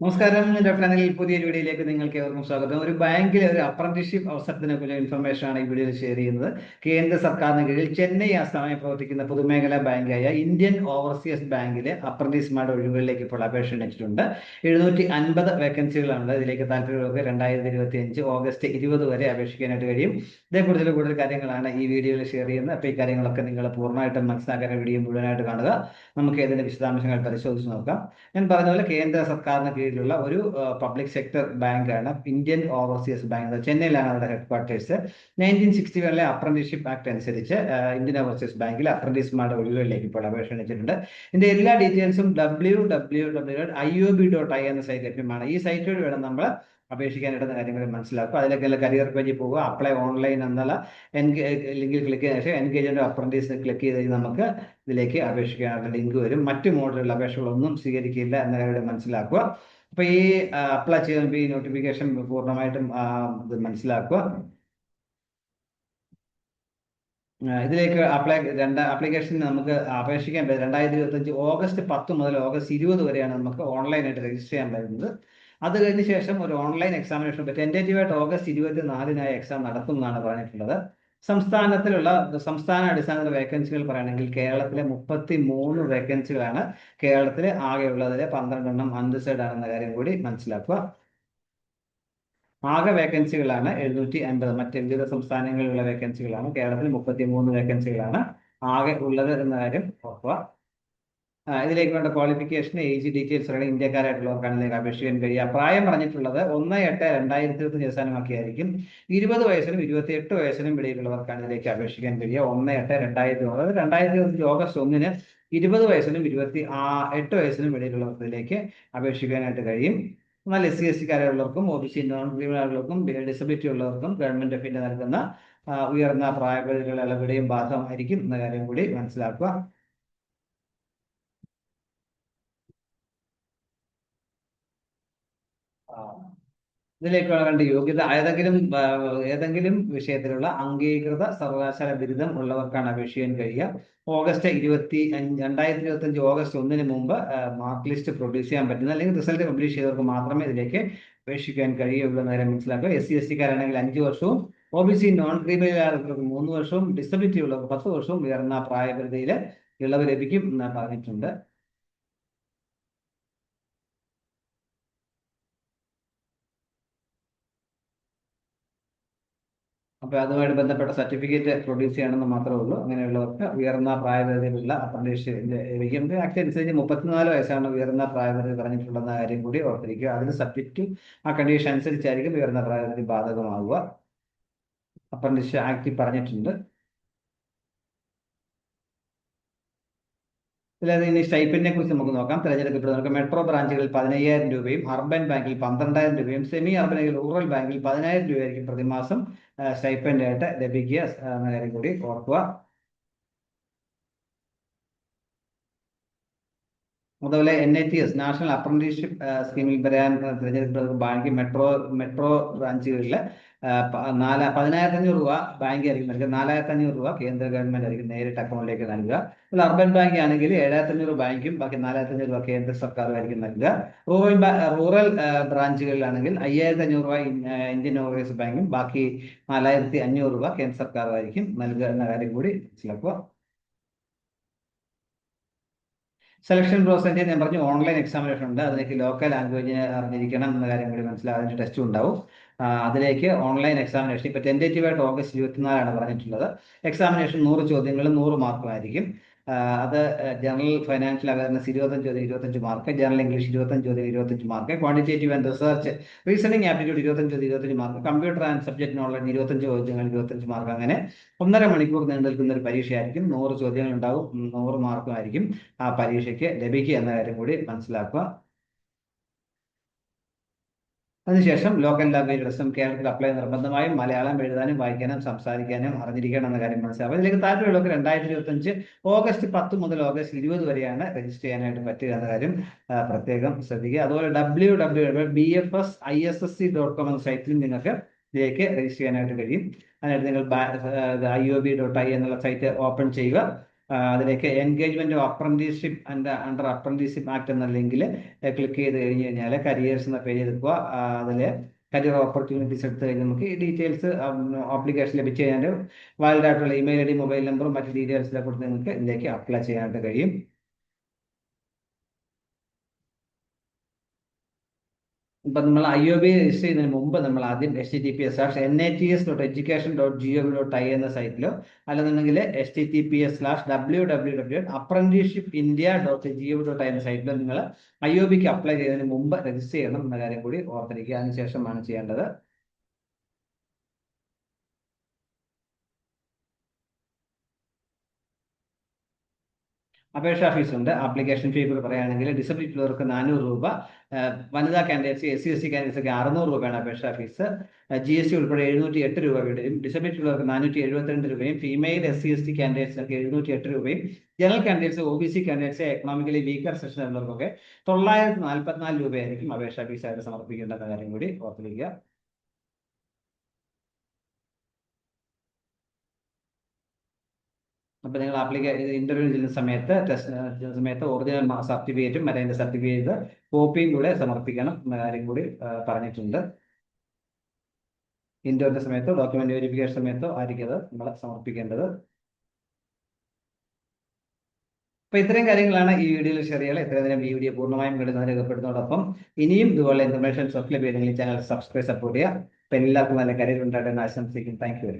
നമസ്കാരം ഡോക്ടർ അനിൽ. പുതിയ വീഡിയോയിലേക്ക് നിങ്ങൾക്ക് ഏവർക്കും സ്വാഗതം. ഒരു ബാങ്കിലെ ഒരു അപ്രന്റീഷിപ്പ് അവസരത്തിനെ കുറിച്ച് ഇൻഫർമേഷൻ ആണ് ഈ വീഡിയോയിൽ ഷെയർ ചെയ്യുന്നത്. കേന്ദ്ര സർക്കാരിന് കീഴിൽ ചെന്നൈ ആസ്ഥാനമായി പ്രവർത്തിക്കുന്ന പൊതുമേഖലാ ബാങ്കായ ഇന്ത്യൻ ഓവർസീസ് ബാങ്കിലെ അപ്രന്റീസ്മാരുടെ ഒഴിവുകളിലേക്ക് ഇപ്പോൾ അപേക്ഷ ക്ഷണിച്ചിട്ടുണ്ട്. എഴുന്നൂറ്റി അൻപത് വേക്കൻസികളാണ് ഇതിലേക്ക് താല്പര്യമുള്ളവർക്ക് രണ്ടായിരത്തി ഇരുപത്തി അഞ്ച് ഓഗസ്റ്റ് ഇരുപത് വരെ അപേക്ഷിക്കാനായിട്ട് കഴിയും. ഇതേക്കുറിച്ചുള്ള കൂടുതൽ കാര്യങ്ങളാണ് ഈ വീഡിയോയിൽ ഷെയർ ചെയ്യുന്നത്. അപ്പോൾ ഈ കാര്യങ്ങളൊക്കെ നിങ്ങൾ പൂർണമായിട്ടും മനസ്സിലാക്കാൻ വീഡിയോ മുഴുവനായിട്ട് കാണുക. നമുക്ക് ഇതിന്റെ വിശദാംശങ്ങൾ പരിശോധിച്ച് നോക്കാം. ഞാൻ പറഞ്ഞ പോലെ കേന്ദ്ര സർക്കാരിന് കീഴിലുള്ള ഒരു പബ്ലിക് സെക്ടർ ബാങ്കാണ് ഇന്ത്യൻ ഓവർസീസ് ബാങ്ക് ചെന്നൈയിലാണ് അവരുടെ ഹെഡ് ക്വാർട്ടേഴ്സ് നയന്റീൻ സിക്സ്റ്റി വണ്ണിലെ അപ്രന്റീഷിപ്പ് ആക്ട് അനുസരിച്ച് ഇന്ത്യൻ ഓവർസീസ് ബാങ്കിൽ അപ്രന്റീസ്മാരുടെ ഒഴിവുകളിലേക്ക് ഇപ്പോൾ അപേക്ഷ ക്ഷണിച്ചിട്ടുണ്ട്. ഇതിന്റെ എല്ലാ ഡീറ്റെയിൽസും W W W dot I O B dot I എന്ന സൈറ്റ് ലഭ്യമാണ്. ഈ സൈറ്റ് വഴി വേണം നമ്മൾ അപേക്ഷിക്കാനിടുന്ന കാര്യങ്ങൾ മനസ്സിലാക്കുക അതിലേക്കുള്ള കരിയർ പേജിൽ പോകുക. അപ്ലൈ ഓൺലൈൻ എന്നുള്ള ലിങ്കിൽ ക്ലിക്ക് ചെയ്ത ശേഷം എൻഗേജ്മെന്റ് അപ്രന്റീസ് ക്ലിക്ക് ചെയ്ത് നമുക്ക് ഇതിലേക്ക് അപേക്ഷിക്കാനുള്ള ലിങ്ക് വരും. മറ്റു മോഡലുള്ള അപേക്ഷകളൊന്നും സ്വീകരിക്കില്ല എന്ന കാര്യം മനസ്സിലാക്കുക. അപ്പൊ ഈ അപ്ലൈ ചെയ്യുമ്പോൾ ഈ നോട്ടിഫിക്കേഷൻ പൂർണമായിട്ടും ഇത് മനസ്സിലാക്കുക. ഇതിലേക്ക് അപ്ലൈ രണ്ട് ആപ്ലിക്കേഷൻ നമുക്ക് അപേക്ഷിക്കാൻ പറ്റും രണ്ടായിരത്തി ഇരുപത്തഞ്ച് ഓഗസ്റ്റ് പത്ത് മുതൽ ഓഗസ്റ്റ് ഇരുപത് വരെയാണ് നമുക്ക് ഓൺലൈനായിട്ട് രജിസ്റ്റർ ചെയ്യാൻ പറ്റുന്നത്. അത് കഴിഞ്ഞ ശേഷം ഒരു ഓൺലൈൻ എക്സാമിനേഷൻ ടെന്റേറ്റീവായിട്ട് ഓഗസ്റ്റ് ഇരുപത്തി നാലിനായി എക്സാം നടത്തുമെന്നാണ് പറഞ്ഞിട്ടുള്ളത്. സംസ്ഥാനത്തിലുള്ള സംസ്ഥാന അടിസ്ഥാനത്തിലുള്ള വേക്കൻസികൾ പറയുകയാണെങ്കിൽ കേരളത്തിലെ മുപ്പത്തി മൂന്ന് വേക്കൻസികളാണ് കേരളത്തിലെ ആകെയുള്ളതിലെ പന്ത്രണ്ടെണ്ണം അൺഡിസൈഡ് ആണെന്ന കാര്യം കൂടി മനസ്സിലാക്കുക. ആകെ വേക്കൻസികളാണ് എഴുന്നൂറ്റി അൻപത് മറ്റ് വിവിധ സംസ്ഥാനങ്ങളിലുള്ള വേക്കൻസികളാണ് കേരളത്തിൽ മുപ്പത്തി മൂന്ന് വേക്കൻസികളാണ് ആകെ ഉള്ളത് എന്ന കാര്യം ഓർക്കുക. ഇതിലേക്ക് വേണ്ട ക്വാളിഫിക്കേഷൻ ഏജ് ഡീറ്റെയിൽസ് പറയുന്നത് ഇന്ത്യക്കാരായിട്ടുള്ളവർക്കാണ് ഇതിലേക്ക് അപേക്ഷിക്കാൻ കഴിയുക. പ്രായം പറഞ്ഞിട്ടുള്ളത് ഒന്ന് എട്ട് രണ്ടായിരത്തി ഇരുപത്തി അവസാനമാക്കിയായിരിക്കും. ഇരുപത് വയസ്സിനും ഇരുപത്തി എട്ട് വയസ്സിനും ഇടയിലുള്ളവർക്കാണ് ഇതിലേക്ക് അപേക്ഷിക്കാൻ കഴിയുക. ഒന്ന് എട്ട് രണ്ടായിരത്തി അതായത് രണ്ടായിരത്തി ഇരുപത്തി ഓഗസ്റ്റ് ഒന്നിന് ഇരുപത് വയസ്സിനും ഇരുപത്തി ആ എട്ട് വയസ്സിനും ഇടയിലുള്ളവർക്ക് ഇതിലേക്ക് അപേക്ഷിക്കാനായിട്ട് കഴിയും. എന്നാൽ S C S സിക്കാരുള്ളവർക്കും O B C non disability ഉള്ളവർക്കും ഗവൺമെന്റ് ഓഫ് നൽകുന്ന ഉയർന്ന പ്രായപരിധികളുടെ ഇളവിടെയും ബാധകമായിരിക്കും എന്ന കാര്യം കൂടി മനസ്സിലാക്കുക. ഇതിലേക്കുള്ള രണ്ട് യോഗ്യത ഏതെങ്കിലും ഏതെങ്കിലും വിഷയത്തിലുള്ള അംഗീകൃത സർവകലാശാല ബിരുദം ഉള്ളവർക്കാണ് അപേക്ഷിക്കാൻ കഴിയുക. ഓഗസ്റ്റ് ഇരുപത്തി അഞ്ച് രണ്ടായിരത്തി ഇരുപത്തി അഞ്ച് ഓഗസ്റ്റ് ഒന്നിന് മുമ്പ് മാർക്ക് ലിസ്റ്റ് പ്രൊഡ്യൂസ് ചെയ്യാൻ പറ്റുന്ന അല്ലെങ്കിൽ റിസൾട്ട് പബ്ലിഷ് ചെയ്തവർക്ക് മാത്രമേ ഇതിലേക്ക് അപേക്ഷിക്കാൻ കഴിയുള്ളൂ എന്ന് കാര്യം മനസ്സിലാക്കുക. എസ് സി എസ് സിക്കാരാണെങ്കിൽ അഞ്ച് വർഷവും ഒ ബി സി നോൺ ക്രീമിലുള്ളവർക്ക് മൂന്ന് വർഷവും ഡിസബിലിറ്റി ഉള്ളവർക്ക് പത്ത് വർഷവും ഉയർന്ന പ്രായപരിധിയിൽ ഇളവ് ലഭിക്കും എന്ന് പറഞ്ഞിട്ടുണ്ട്. അപ്പോൾ അതുമായിട്ട് ബന്ധപ്പെട്ട സർട്ടിഫിക്കറ്റ് പ്രൊഡ്യൂസ് ചെയ്യണമെന്ന് മാത്രമേ ഉള്ളൂ. അങ്ങനെയുള്ളവർക്ക് ഉയർന്ന പ്രായപരിധിയിലുള്ള അപ്രന്റീസ്ഷിപ്പിന്റെ ലഭിക്കുന്നത് ആക്ട് അനുസരിച്ച് മുപ്പത്തിനാല് വയസ്സാണ് ഉയർന്ന പ്രായപരിധി പറഞ്ഞിട്ടുള്ളതെന്ന കാര്യം കൂടി ഓർത്തിരിക്കുക. അതിന് സബ്ജക്റ്റ് ആ കണ്ടീഷൻ അനുസരിച്ചായിരിക്കും ഉയർന്ന പ്രായപരിധി ബാധകമാവുക. അപ്രന്റീസ് ആക്ട് പറഞ്ഞിട്ടുണ്ട്. ഇനി സ്റ്റൈപ്പിനെ കുറിച്ച് നമുക്ക് നോക്കാം. തിരഞ്ഞെടുക്കപ്പെടുന്നവർക്ക് മെട്രോ ബ്രാഞ്ചുകളിൽ പതിനയ്യായിരം രൂപയും അർബൻ ബാങ്കിൽ പന്ത്രണ്ടായിരം രൂപയും സെമി അർബൻ റൂറൽ ബാങ്കിൽ പതിനായിരം രൂപയായിരിക്കും പ്രതിമാസം സ്റ്റൈപ്പൻഡായിട്ട് ലഭിക്കുക എന്ന കാര്യം കൂടി ഓർക്കുക. അതുപോലെ N I T S national apprenticeship സ്കീമിൽ വരാൻ തിരഞ്ഞെടുപ്പ് ബാങ്ക് മെട്രോ മെട്രോ ബ്രാഞ്ചുകളിൽ നാല് പതിനായിരത്തി അഞ്ഞൂറ് രൂപ ബാങ്ക് ആയിരിക്കും നൽകുക. നാലായിരത്തി അഞ്ഞൂറ് രൂപ കേന്ദ്ര ഗവൺമെന്റ് ആയിരിക്കും നേരിട്ട് അക്കൗണ്ടിലേക്ക് നൽകുക. അതുപോലെ അർബൻ ബാങ്ക് ആണെങ്കിൽ ഏഴായിരത്തി അഞ്ഞൂറ് ബാങ്കും ബാക്കി നാലായിരത്തി അഞ്ഞൂറ് രൂപ കേന്ദ്ര സർക്കാരുമായിരിക്കും നൽകുക. റൂറൽ റൂറൽ ബ്രാഞ്ചുകളിലാണെങ്കിൽ അയ്യായിരത്തി അഞ്ഞൂറ് രൂപ ഇന്ത്യൻ ഓവർസീസ് ബാങ്കും ബാക്കി നാലായിരത്തി അഞ്ഞൂറ് രൂപ കേന്ദ്ര സർക്കാരുമായിരിക്കും നൽകുക എന്ന കാര്യം കൂടി മനസ്സിലാക്കുക. സെലക്ഷൻ പ്രോസസ് ഞാൻ പറഞ്ഞു ഓൺലൈൻ എക്സാമിനേഷൻ ഉണ്ട്. അതിലേക്ക് ലോക്കൽ ലാംഗ്വേജ് അറിഞ്ഞിരിക്കണം എന്ന കാര്യം കൂടി മനസ്സിലാകുന്ന ടെസ്റ്റും ഉണ്ടാവും. അതിലേക്ക് ഓൺലൈൻ എക്സാമിനേഷൻ ഇപ്പൊ ടെന്റേറ്റീവായിട്ട് ഓഗസ്റ്റ് ഇരുപത്തിനാലാണ് പറഞ്ഞിട്ടുള്ളത്. എക്സാമിനേഷൻ നൂറ് ചോദ്യങ്ങളും നൂറ് മാർക്കും ആയിരിക്കും. അത് ജനറൽ ഫൈനാൻഷ്യൽ അവയർനെസ് ഇരുപത്തഞ്ച് ചോദ്യം ഇരുപത്തഞ്ച് മാർക്ക് ജനറൽ ഇംഗ്ലീഷ് ഇരുപത്തഞ്ച് ചോദ്യം ഇരുപത്തഞ്ച് mark quantitative and research reasoning aptitude ഇരുപത്തഞ്ച് ചോദ്യം ഇരുപത്തഞ്ച് mark computer and subject knowledge ഇരുപത്തഞ്ച് ചോദ്യങ്ങൾ ഇരുപത്തഞ്ച് മാർക്ക് അങ്ങനെ ഒന്നര മണിക്കൂർ നീണ്ടു നിൽക്കുന്ന ഒരു പരീക്ഷയായിരിക്കും. നൂറ് ചോദ്യങ്ങൾ ഉണ്ടാവും നൂറ് മാർക്കും ആയിരിക്കും ആ പരീക്ഷയ്ക്ക് ലഭിക്കുക എന്ന കാര്യം കൂടി മനസ്സിലാക്കുക. അതിനുശേഷം ലോക്കൽ ലാംഗ്വേജ് ടെസ്റ്റും കേരളത്തിൽ അപ്ലൈ നിർബന്ധമായും മലയാളം എഴുതാനും വായിക്കാനും സംസാരിക്കാനും അറിഞ്ഞിരിക്കണം എന്ന കാര്യം മനസ്സിലാവും ഇതിലേക്ക് താല്പര്യമുള്ളവർക്ക് രണ്ടായിരത്തി ഇരുപത്തഞ്ച് ഓഗസ്റ്റ് പത്ത് മുതൽ ഓഗസ്റ്റ് ഇരുപത് വരെയാണ് രജിസ്റ്റർ ചെയ്യാനായിട്ട് പറ്റുക എന്ന കാര്യം പ്രത്യേകം ശ്രദ്ധിക്കുക. അതുപോലെ W W B F S I S S C dot com എന്ന സൈറ്റിൽ നിങ്ങൾക്ക് ഇതിലേക്ക് രജിസ്റ്റർ ചെയ്യാനായിട്ട് കഴിയും. അതിനായിട്ട് നിങ്ങൾ I O B dot I എന്നുള്ള സൈറ്റ് ഓപ്പൺ ചെയ്യുക. അതിലേക്ക് engagement apprenticeship and under apprenticeship act എന്ന ലിങ്കിൽ ക്ലിക്ക് ചെയ്ത് കഴിഞ്ഞ് കഴിഞ്ഞാൽ കരിയേഴ്സ് എന്ന പേജ് എടുക്കുക അതിൽ കരിയർ ഓപ്പർച്യൂണിറ്റീസ് എടുത്ത് കഴിഞ്ഞാൽ നമുക്ക് ഈ ഡീറ്റെയിൽസ് ആപ്ലിക്കേഷൻ ലഭിച്ചു കഴിഞ്ഞാൽ വാലിഡ് ആയിട്ടുള്ള ഇമെയിൽ ഐ ഡി മൊബൈൽ നമ്പറും മറ്റ് ഡീറ്റെയിൽസിലെ കൊടുത്ത് നിങ്ങൾക്ക് ഇതിലേക്ക് അപ്ലൈ ചെയ്യാനായിട്ട് കഴിയും. ഇപ്പം നമ്മൾ ഐ ഒ ബി രജിസ്റ്റർ ചെയ്യുന്നതിന് മുമ്പ് നമ്മൾ ആദ്യം H T P S slash N I T S dot education dot G O V dot I എന്ന സൈറ്റിലോ അല്ലെന്നുണ്ടെങ്കിൽ H T T P S slash W W W apprenticeship India dot G O V dot I എന്ന സൈറ്റിലോ നിങ്ങൾ I O ബിക്ക് apply ചെയ്യുന്നതിന് മുമ്പ് register ചെയ്യണം എന്ന കാര്യം കൂടി ഓർത്തിരിക്കുക. അതിനുശേഷമാണ് ചെയ്യേണ്ടത്. അപേക്ഷാ ഫീസ് ഉണ്ട്. ആപ്ലിക്കേഷൻ ഫീ ഒക്കെ പറയുകയാണെങ്കിൽ ഡിസബിലിറ്റി ഉള്ളവർക്ക് നാനൂറ് രൂപ. വനിതാ candidates S C S C candidates അറുന്നൂറ് രൂപയാണ് അപേക്ഷാ ഫീസ് ജി എസ് ടി ഉൾപ്പെടെ എഴുന്നൂറ്റി എട്ട് രൂപ വീടും ഡിസബിലിറ്റി ഉള്ളവർക്ക് നാനൂറ്റി എഴുപത്തിരണ്ട് രൂപയും female S C S T കാൻഡിഡേറ്റ്സിനൊക്കെ എഴുന്നൂറ്റി എട്ട് രൂപയും general candidates O B C candidates economically weaker section ഉള്ളവർക്കൊക്കെ തൊള്ളായിരത്തി നാൽപ്പത്തിനാല് രൂപയായിരിക്കും അപേക്ഷാ ഫീസായിട്ട് സമർപ്പിക്കേണ്ട കാര്യം കൂടി ഓർത്തിരിക്കുക. അപ്പോൾ നിങ്ങൾ ആപ്ലിക്കേ ഇന്റർവ്യൂ ചെയ്യുന്ന സമയത്ത് ടെസ്റ്റ് സമയത്ത് ഒറിജിനൽ സർട്ടിഫിക്കറ്റും മറ്റേ സർട്ടിഫിക്കറ്റ് കോപ്പിയും കൂടെ സമർപ്പിക്കണം കാര്യം കൂടി പറഞ്ഞിട്ടുണ്ട്. ഇന്റർവ്യൂവിന്റെ സമയത്തോ ഡോക്യുമെന്റ് വെരിഫിക്കേഷൻ സമയത്തോ ആയിരിക്കും അത് നമ്മൾ സമർപ്പിക്കേണ്ടത്. അപ്പൊ ഇത്രയും കാര്യങ്ങളാണ് ഈ വീഡിയോയിൽ ഷെയർ ചെയ്യുക ഇത്രയും നേരം ഈ വീഡിയോ പൂർണമായും കിട്ടുന്ന രേഖപ്പെടുന്നതോടൊപ്പം ഇനിയും ഇതുപോലെ ഇൻഫർമേഷൻ സബ്സ്ക്രൈബ് ചെയ്തെങ്കിൽ ചാനൽ സബ്സ്ക്രൈബ് സപ്പോർട്ട് ചെയ്യുക. അപ്പൊ എല്ലാവർക്കും നല്ല കരിയർ ഉണ്ടായിട്ട് ആശംസിക്കും താങ്ക് യു